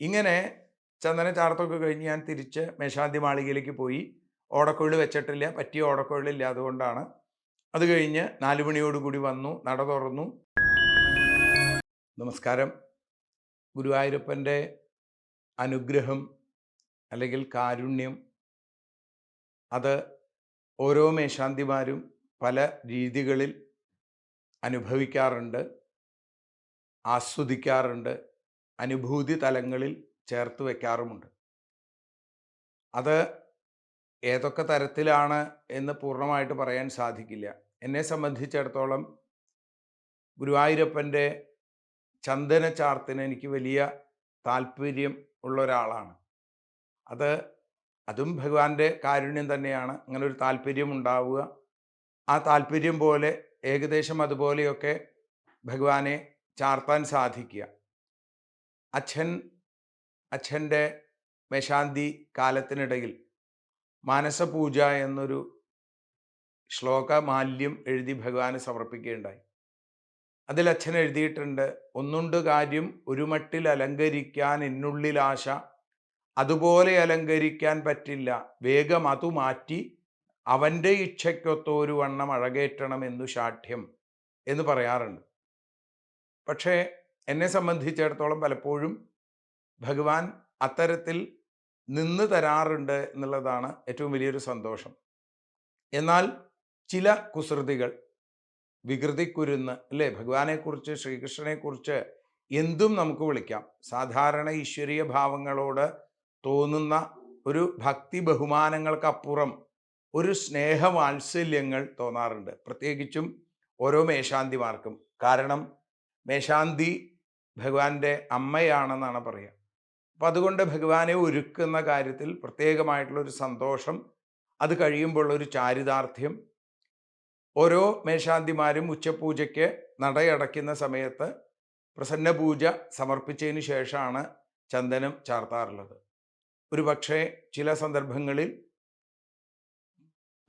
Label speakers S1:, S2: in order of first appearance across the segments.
S1: ഇങ്ങനെ ചന്ദന ചാർത്തൊക്കെ കഴിഞ്ഞ് ഞാൻ തിരിച്ച് മേശാന്തി മാളികയിലേക്ക് പോയി. ഓടക്കൊഴിൽ വെച്ചിട്ടില്ല പറ്റിയ ഓടക്കൊഴിലില്ല അതുകൊണ്ടാണ്. അത് കഴിഞ്ഞ് നാലുമണിയോടുകൂടി വന്നു നട തുറന്നു. നമസ്കാരം. ഗുരുവായൂരപ്പന്റെ അനുഗ്രഹം അല്ലെങ്കിൽ കാരുണ്യം അത് ഓരോ മേശാന്തിമാരും പല രീതികളിൽ അനുഭവിക്കാറുണ്ട് ആസ്വദിക്കാറുണ്ട്. അനുഭൂതി തലങ്ങളിൽ ചേർത്ത് വയ്ക്കാറുമുണ്ട് അത് ഏതൊക്കെ തരത്തിലാണ് എന്ന് പൂർണമായിട്ട് പറയാൻ സാധിക്കില്ല. എന്നെ സംബന്ധിച്ചിടത്തോളം ഗുരുവായൂരപ്പന്റെ ചന്ദന ചാർത്തിന് എനിക്ക് വലിയ താല്പര്യം ഉള്ള ഒരാളാണ്. അത് അതും ഭഗവാന്റെ കാരുണ്യം തന്നെയാണ്. അങ്ങനെ ഒരു താല്പര്യം ഉണ്ടാവുക. ആ താല്പര്യം പോലെ ഏകദേശം അതുപോലെയൊക്കെ ഭഗവാനെ ചാർത്താൻ സാധിക്കുക. അച്ഛൻ അച്ഛന്റെ മേശാന്തി കാലത്തിനിടയിൽ മാനസപൂജ എന്നൊരു ശ്ലോക മാല്യം എഴുതി ഭഗവാന് സമർപ്പിക്കുകയുണ്ടായി. അതിൽ അച്ഛൻ എഴുതിയിട്ടുണ്ട് ഒന്നുണ്ട് കാര്യം ഒരു മട്ടിൽ അലങ്കരിക്കാൻ എന്നുള്ളിൽ ആശ അതുപോലെ അലങ്കരിക്കാൻ പറ്റില്ല. വേഗം അതു മാറ്റി അവന്റെ ഇച്ഛയ്ക്കൊത്തൊരു വണ്ണം അഴകേറ്റണം എന്നു ശാഠ്യം എന്ന് പറയാറുണ്ട്. പക്ഷേ എന്നെ സംബന്ധിച്ചിടത്തോളം പലപ്പോഴും ഭഗവാൻ അത്തരത്തിൽ നിന്ന് തരാറുണ്ട് എന്നുള്ളതാണ് ഏറ്റവും വലിയൊരു സന്തോഷം. എന്നാൽ ചില കുസൃതികൾ വികൃതിക്കുരുന്ന് അല്ലേ? ഭഗവാനെക്കുറിച്ച് ശ്രീകൃഷ്ണനെക്കുറിച്ച് എന്തും നമുക്ക് വിളിക്കാം. സാധാരണ ഈശ്വരീയ ഭാവങ്ങളോട് തോന്നുന്ന ഒരു ഭക്തി ബഹുമാനങ്ങൾക്കപ്പുറം ഒരു സ്നേഹവാത്സല്യങ്ങൾ തോന്നാറുണ്ട്. പ്രത്യേകിച്ചും ഓരോ മേശാന്തിമാർക്കും. കാരണം മേശാന്തി ഭഗവാന്റെ അമ്മയാണെന്നാണ് പറയുക. അപ്പം അതുകൊണ്ട് ഭഗവാനെ ഒരുക്കുന്ന കാര്യത്തിൽ പ്രത്യേകമായിട്ടുള്ളൊരു സന്തോഷം അത് കഴിയുമ്പോൾ ഒരു ചാരിതാർത്ഥ്യം. ഓരോ മേശാന്തിമാരും ഉച്ചപൂജയ്ക്ക് നടയടയ്ക്കുന്ന സമയത്ത് പ്രസന്ന പൂജ സമർപ്പിച്ചതിന് ശേഷമാണ് ചന്ദനം ചാർത്താറുള്ളത്. ഒരു പക്ഷേ ചില സന്ദർഭങ്ങളിൽ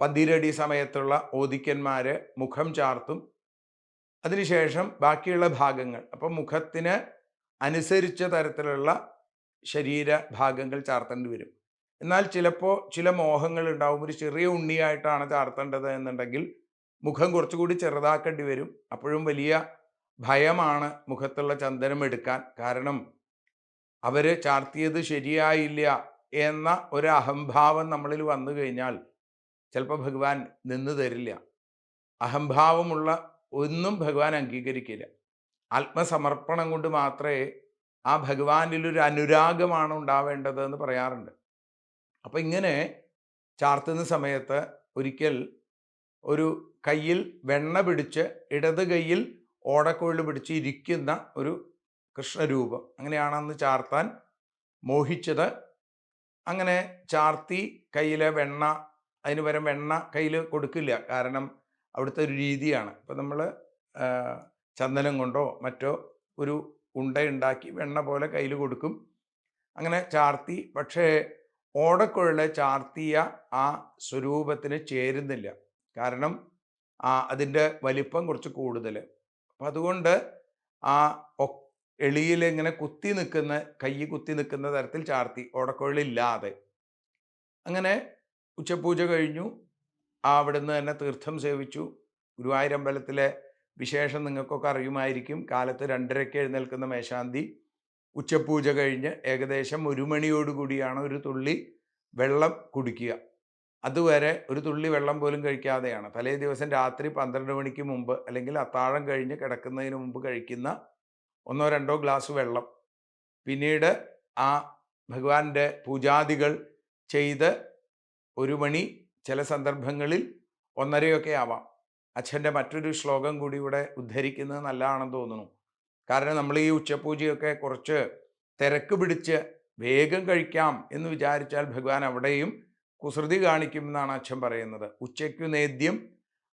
S1: പന്തിരടി സമയത്തുള്ള ഓദിക്കന്മാർ മുഖം ചാർത്തും അതിനുശേഷം ബാക്കിയുള്ള ഭാഗങ്ങൾ. അപ്പം മുഖത്തിന് അനുസരിച്ച തരത്തിലുള്ള ശരീര ഭാഗങ്ങൾ ചാർത്തേണ്ടി വരും. എന്നാൽ ചിലപ്പോൾ ചില മോഹങ്ങൾ ഉണ്ടാവും. ഒരു ചെറിയ ഉണ്ണിയായിട്ടാണ് ചാർത്തേണ്ടത് എന്നുണ്ടെങ്കിൽ മുഖം കുറച്ചുകൂടി ചെറുതാക്കേണ്ടി വരും. അപ്പോഴും വലിയ ഭയമാണ് മുഖത്തുള്ള ചന്ദനം എടുക്കാൻ. കാരണം അവർ ചാർത്തിയത് ശരിയായില്ല എന്ന ഒരു അഹംഭാവം നമ്മളിൽ വന്നു കഴിഞ്ഞാൽ ചിലപ്പോൾ ഭഗവാൻ നിന്ന് തരില്ല. അഹംഭാവമുള്ള ഒന്നും ഭഗവാൻ അംഗീകരിക്കില്ല. ആത്മസമർപ്പണം കൊണ്ട് മാത്രമേ ആ ഭഗവാനിലൊരു അനുരാഗമാണ് ഉണ്ടാവേണ്ടത് എന്ന് പറയാറുണ്ട്. അപ്പം ഇങ്ങനെ ചാർത്തുന്ന സമയത്ത് ഒരിക്കൽ ഒരു കയ്യിൽ വെണ്ണ പിടിച്ച് ഇടത് കയ്യിൽ ഓടക്കൊഴിൽ പിടിച്ച് ഇരിക്കുന്ന ഒരു കൃഷ്ണരൂപം. അങ്ങനെയാണെന്ന് ചാർത്താൻ മോഹിച്ചത്. അങ്ങനെ ചാർത്തി കയ്യിലെ വെണ്ണ അതിന് വരെ വെണ്ണ കയ്യിൽ കൊടുക്കില്ല. കാരണം അവിടുത്തെ ഒരു രീതിയാണ്. ഇപ്പം നമ്മൾ ചന്ദനം കൊണ്ടോ മറ്റോ ഒരു ഉണ്ട ഉണ്ടാക്കി വെണ്ണ പോലെ കയ്യിൽ കൊടുക്കും. അങ്ങനെ ചാർത്തി പക്ഷേ ഓടക്കുഴൽ ചാർത്തിയ ആ സ്വരൂപത്തിന് ചേരുന്നില്ല. കാരണം ആ അതിന്റെ വലിപ്പം കുറച്ച് കൂടുതൽ. അപ്പം അതുകൊണ്ട് ആ എളിയിൽ ഇങ്ങനെ കുത്തി നിൽക്കുന്ന കൈ കുത്തി നിൽക്കുന്ന തരത്തിൽ ചാർത്തി ഓടക്കുഴലില്ലാതെ. അങ്ങനെ ഉച്ചപൂജ കഴിഞ്ഞു. അവിടുന്ന് തന്നെ തീർത്ഥം സേവിച്ചു. ഗുരുവായൂരമ്പലത്തിലെ വിശേഷം നിങ്ങൾക്കൊക്കെ അറിയുമായിരിക്കും. കാലത്ത് രണ്ടരയ്ക്ക് എഴുന്നേൽക്കുന്ന മേശാന്തി ഉച്ചപൂജ കഴിഞ്ഞ് ഏകദേശം ഒരു മണിയോടുകൂടിയാണ് ഒരു തുള്ളി വെള്ളം കുടിക്കുക. അതുവരെ ഒരു തുള്ളി വെള്ളം പോലും കഴിക്കാതെയാണ്. തലേ ദിവസം രാത്രി പന്ത്രണ്ട് മണിക്ക് മുമ്പ് അല്ലെങ്കിൽ അത്താഴം കഴിഞ്ഞ് കിടക്കുന്നതിന് മുമ്പ് കഴിക്കുന്ന ഒന്നോ രണ്ടോ ഗ്ലാസ് വെള്ളം. പിന്നീട് ആ ഭഗവാന്റെ പൂജാദികൾ ചെയ്ത് ഒരു മണി ചില സന്ദർഭങ്ങളിൽ ഒന്നരയൊക്കെ ആവാം. അച്ഛന്റെ മറ്റൊരു ശ്ലോകം കൂടി ഇവിടെ ഉദ്ധരിക്കുന്നത് നല്ലതാണെന്ന് തോന്നുന്നു. കാരണം നമ്മൾ ഈ ഉച്ചപൂജയൊക്കെ കുറച്ച് തിരക്ക് പിടിച്ച് വേഗം കഴിക്കാം എന്ന് വിചാരിച്ചാൽ ഭഗവാൻ അവിടെയും കുസൃതി കാണിക്കുമെന്നാണ് അച്ഛൻ പറയുന്നത്. ഉച്ചയ്ക്കു നേദ്യം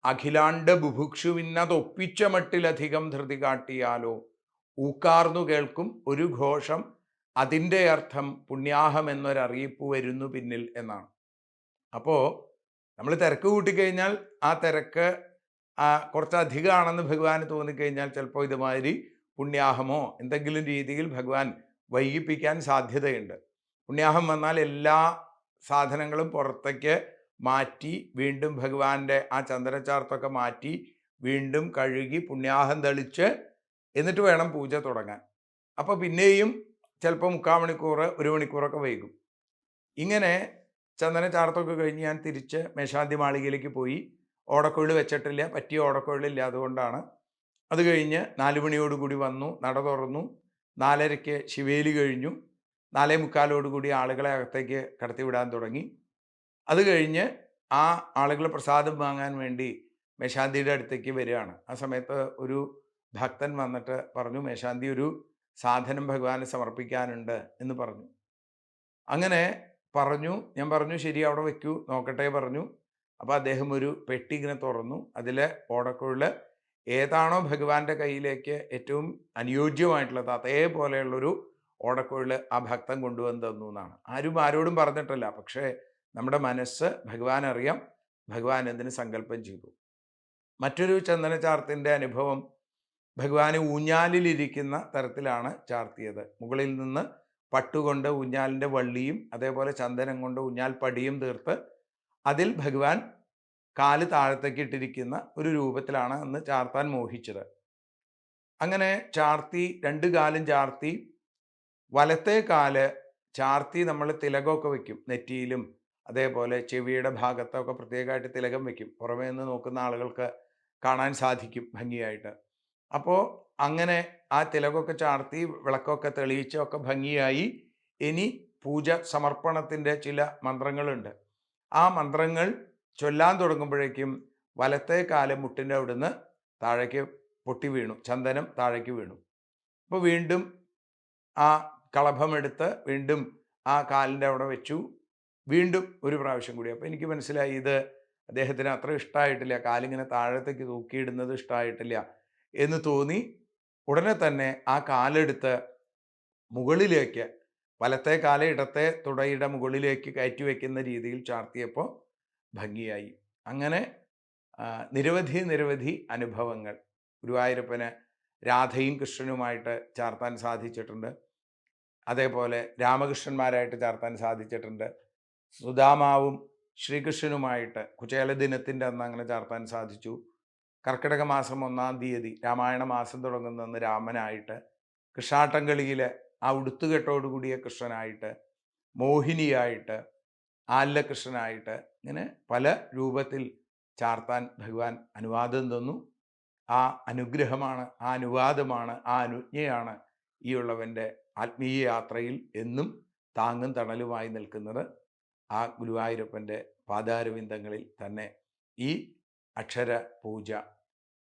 S1: അഖിലാണ്ട് ബുഭുക്ഷുവിന്നതൊപ്പിച്ച മട്ടിലധികം ധൃതി കാട്ടിയാലോ? ഊക്കാർന്നു കേൾക്കും ഒരു ഘോഷം അതിന്റെ അർത്ഥം പുണ്യാഹം എന്നൊരറിയിപ്പ് വരുന്നു പിന്നിൽ എന്നാണ്. അപ്പോൾ നമ്മൾ തിരക്ക് കൂട്ടിക്കഴിഞ്ഞാൽ ആ തിരക്ക് കുറച്ചധികമാണെന്ന് ഭഗവാന് തോന്നിക്കഴിഞ്ഞാൽ ചിലപ്പോൾ ഇതുമാതിരി പുണ്യാഹമോ എന്തെങ്കിലും രീതിയിൽ ഭഗവാൻ വൈകിപ്പിക്കാൻ സാധ്യതയുണ്ട്. പുണ്യാഹം വന്നാൽ എല്ലാ സാധനങ്ങളും പുറത്തേക്ക് മാറ്റി വീണ്ടും ഭഗവാന്റെ ആ ചന്ദ്രചാർത്തൊക്കെ മാറ്റി വീണ്ടും കഴുകി പുണ്യാഹം തെളിച്ച് എന്നിട്ട് വേണം പൂജ തുടങ്ങാൻ. അപ്പോൾ പിന്നെയും ചിലപ്പോൾ മുക്കാൽ മണിക്കൂർ ഒരു മണിക്കൂറൊക്കെ വൈകും. ഇങ്ങനെ ചന്ദന ചാർത്തൊക്കെ കഴിഞ്ഞ് ഞാൻ തിരിച്ച് മേശാന്തി മാളികയിലേക്ക് പോയി. ഓടക്കൊഴിൽ വെച്ചിട്ടില്ല പറ്റിയ ഓടക്കൊഴിലില്ല അതുകൊണ്ടാണ്. അത് കഴിഞ്ഞ് നാല് മണിയോടുകൂടി വന്നു നട തുറന്നു. നാലരയ്ക്ക് ശിവേലി കഴിഞ്ഞു. നാലേ മുക്കാലോടുകൂടി ആളുകളെ അകത്തേക്ക് കടത്തിവിടാൻ തുടങ്ങി. അത് കഴിഞ്ഞ് ആ ആളുകൾ പ്രസാദം വാങ്ങാൻ വേണ്ടി മേശാന്തിയുടെ അടുത്തേക്ക് വരികയാണ്. ആ സമയത്ത് ഒരു ഭക്തൻ വന്നിട്ട് പറഞ്ഞു മേശാന്തി ഒരു സാധനം ഭഗവാനെ സമർപ്പിക്കാനുണ്ട് എന്ന് പറഞ്ഞു. അങ്ങനെ പറഞ്ഞു ഞാൻ പറഞ്ഞു ശരി അവിടെ വെക്കൂ നോക്കട്ടെ പറഞ്ഞു. അപ്പോൾ അദ്ദേഹം ഒരു പെട്ടി ഇങ്ങനെ തുറന്നു. അതിൽ ഓടക്കുഴൽ ഏതാണോ ഭഗവാന്റെ കയ്യിലേക്ക് ഏറ്റവും അനുയോജ്യമായിട്ടുള്ളത് അതേപോലെയുള്ളൊരു ഓടക്കുഴൽ ആ ഭക്തൻ കൊണ്ടുവന്ന് തന്നു എന്നാണ്. ആരും ആരോടും പറഞ്ഞിട്ടല്ല. പക്ഷേ നമ്മുടെ മനസ്സ് ഭഗവാൻ അറിയാം. ഭഗവാൻ എന്തിന് സങ്കല്പം ചെയ്തു? മറ്റൊരു ചന്ദന ചാർത്തിന്റെ അനുഭവം ഭഗവാന് ഊഞ്ഞാലിലിരിക്കുന്ന തരത്തിലാണ് ചാർത്തിയത്. മുകളിൽ നിന്ന് പട്ടുകൊണ്ട് ഊഞ്ഞാലിന്റെ വള്ളിയും അതേപോലെ ചന്ദനം കൊണ്ട് ഊഞ്ഞാൽ പടിയും തീർത്ത് അതിൽ ഭഗവാൻ കാൽ താഴത്തേക്ക് ഇട്ടിരിക്കുന്ന ഒരു രൂപത്തിലാണ് അന്ന് ചാർത്താൻ മോഹിച്ചത്. അങ്ങനെ ചാർത്തി രണ്ട് കാലും ചാർത്തി വലത്തെ കാൽ ചാർത്തി നമ്മൾ തിലകമൊക്കെ വെക്കും നെറ്റിയിലും അതേപോലെ ചെവിയുടെ ഭാഗത്തൊക്കെ പ്രത്യേകമായിട്ട് തിലകം വെക്കും. പുറമേ നിന്ന് നോക്കുന്ന ആളുകൾക്ക് കാണാൻ സാധിക്കും ഭംഗിയായിട്ട്. അപ്പോൾ അങ്ങനെ ആ തിലകൊക്കെ ചാർത്തി വിളക്കൊക്കെ തെളിയിച്ചൊക്കെ ഭംഗിയായി. ഇനി പൂജ സമർപ്പണത്തിന്റെ ചില മന്ത്രങ്ങളുണ്ട്. ആ മന്ത്രങ്ങൾ ചൊല്ലാൻ തുടങ്ങുമ്പോഴേക്കും വലത്തെ കാലം മുട്ടിന്റെ അവിടുന്ന് താഴേക്ക് പൊട്ടി വീണു. ചന്ദനം താഴേക്ക് വീണു. അപ്പോൾ വീണ്ടും ആ കളഭമെടുത്ത് വീണ്ടും ആ കാലിന്റെ അവിടെ വെച്ചു. വീണ്ടും ഒരു പ്രാവശ്യം കൂടി. അപ്പോൾ എനിക്ക് മനസ്സിലായി ഇത് അദ്ദേഹത്തിന് അത്ര ഇഷ്ടമായിട്ടില്ല കാലിങ്ങനെ താഴത്തേക്ക് തൂക്കിയിടുന്നത് ഇഷ്ടമായിട്ടില്ല എന്ന് തോന്നി. ഉടനെ തന്നെ ആ കാലെടുത്ത് മുകളിലേക്ക് വലത്തെ കാല ഇടത്തെ തുടയുടെ മുകളിലേക്ക് കയറ്റി വയ്ക്കുന്ന രീതിയിൽ ചാർത്തിയപ്പോൾ ഭംഗിയായി. അങ്ങനെ നിരവധി നിരവധി അനുഭവങ്ങൾ ഗുരുവായൂരപ്പന് രാധയും കൃഷ്ണനുമായിട്ട് ചാർത്താൻ സാധിച്ചിട്ടുണ്ട്. അതേപോലെ രാമകൃഷ്ണന്മാരായിട്ട് ചാർത്താൻ സാധിച്ചിട്ടുണ്ട്. സുദാമാവും ശ്രീകൃഷ്ണനുമായിട്ട് കുചേല ദിനത്തിന്റെ അന്ന് അങ്ങനെ ചാർത്താൻ സാധിച്ചു. കർക്കിടക മാസം ഒന്നാം തീയതി രാമായണ മാസം തുടങ്ങുന്ന രാമനായിട്ട് കൃഷ്ണാട്ടംകളിയിൽ ആ ഉടുത്തുകെട്ടോടുകൂടിയ കൃഷ്ണനായിട്ട് മോഹിനിയായിട്ട് ആല്ലകൃഷ്ണനായിട്ട് ഇങ്ങനെ പല രൂപത്തിൽ ചാർത്താൻ ഭഗവാൻ അനുവാദം തന്നു. ആ അനുഗ്രഹമാണ് ആ അനുവാദമാണ് ആ അനുജ്ഞയാണ് ഈ ഉള്ളവന്റെ ആത്മീയ യാത്രയിൽ എന്നും താങ്ങും തണലുമായി നിൽക്കുന്നത്. ആ ഗുരുവായൂരപ്പന്റെ പാദാരവിന്ദങ്ങളിൽ തന്നെ ഈ അക്ഷര പൂജ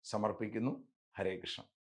S1: സമർപ്പിക്കുന്നു. ഹരേ കൃഷ്ണ.